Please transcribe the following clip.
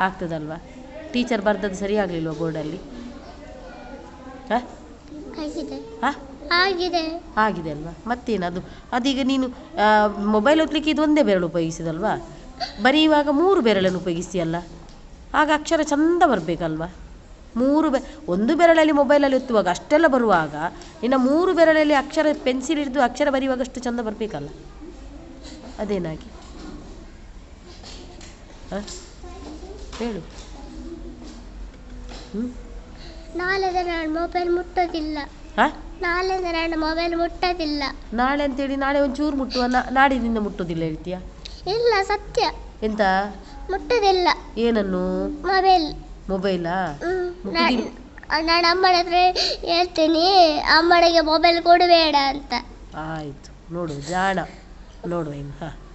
ಆಗ್ತದಲ್ವಾ? Teacher ಬರ್ದದ್ದು ಸರಿ ಆಗಲಿಲ್ವ ಬೋರ್ಡಲ್ಲಿ ಹಾಂ? ಆಗಿದೆ. ಹಾಂ? ಆಗಿದೆ. ಅಲ್ವಾ? ಮತ್ತೇನದು? ಅದೀಗ ನೀನು ಮೊಬೈಲ್ ಓದ್ಲಿಕ್ಕೆ ಇದು ಒಂದೇ ಬೆರಳು ಉಪಯೋಗಿಸಿದಲ್ವಾ? ಬರೆಯುವಾಗ ಮೂರು ಬೆರಳನ್ನು ಉಪಯೋಗಿಸ್ತೀಯಲ್ಲ? ಆಗ ಅಕ್ಷರ ಚಂದ ಬರಬೇಕಲ್ವಾ? ಮೂರು ಬೆ ಒಂದು ಬೆರಳಲ್ಲಿ ಮೊಬೈಲಲ್ಲಿ ಒತ್ತುವಾಗ ಅಷ್ಟೆಲ್ಲ ಬರುವಾಗ ಇನ್ನು ಮೂರು ಬೆರಳಲ್ಲಿ ಅಕ್ಷರ ಪೆನ್ಸಿಲ್ ಹಿಡಿದು ಅಕ್ಷರ ಬರೆಯುವಾಗ ಅಷ್ಟು ಚಂದ ಬರಬೇಕಲ್ಲ? ಅದೇನಾಗಿ? ಹಾಂ? ಹೇಳು. ಹ್ಞೂ ನಾಳೆದ ನಾನು ಮೊಬೈಲ್ ಮುಟ್ಟೋದಿಲ್ಲ. ಹಾಂ? ನಾನು ಮೊಬೈಲ್ ಮುಟ್ಟೋದಿಲ್ಲ. ನಾಳೆ ಅಂತೇಳಿ ನಾಳೆ ಒಂಚೂರು ಮುಟ್ಟುವ. ನಾಡಿನಿಂದ ಮುಟ್ಟೋದಿಲ್ಲ ಹೇಳ್ತೀಯಾ? ಇಲ್ಲ ಸತ್ಯ. ಎಂತ? ಮುಟ್ಟೋದಿಲ್ಲ. ಏನನ್ನು? ಮೊಬೈಲ್ ಮೊಬೈಲಾ. ಮುಟ್ಟುದಿಲ್ಲ. ನಾನು ಅಮ್ಮನ ಹತ್ರ ಹೇಳ್ತೀನಿ ಅಮ್ಮನಿಗೆ ಮೊಬೈಲ್ ಕೊಡಬೇಡ ಅಂತ. ಆಯಿತು. ನೋಡು ಜಾಣ. ನೋಡುವ ಇನ್ನು ಹಾಂ.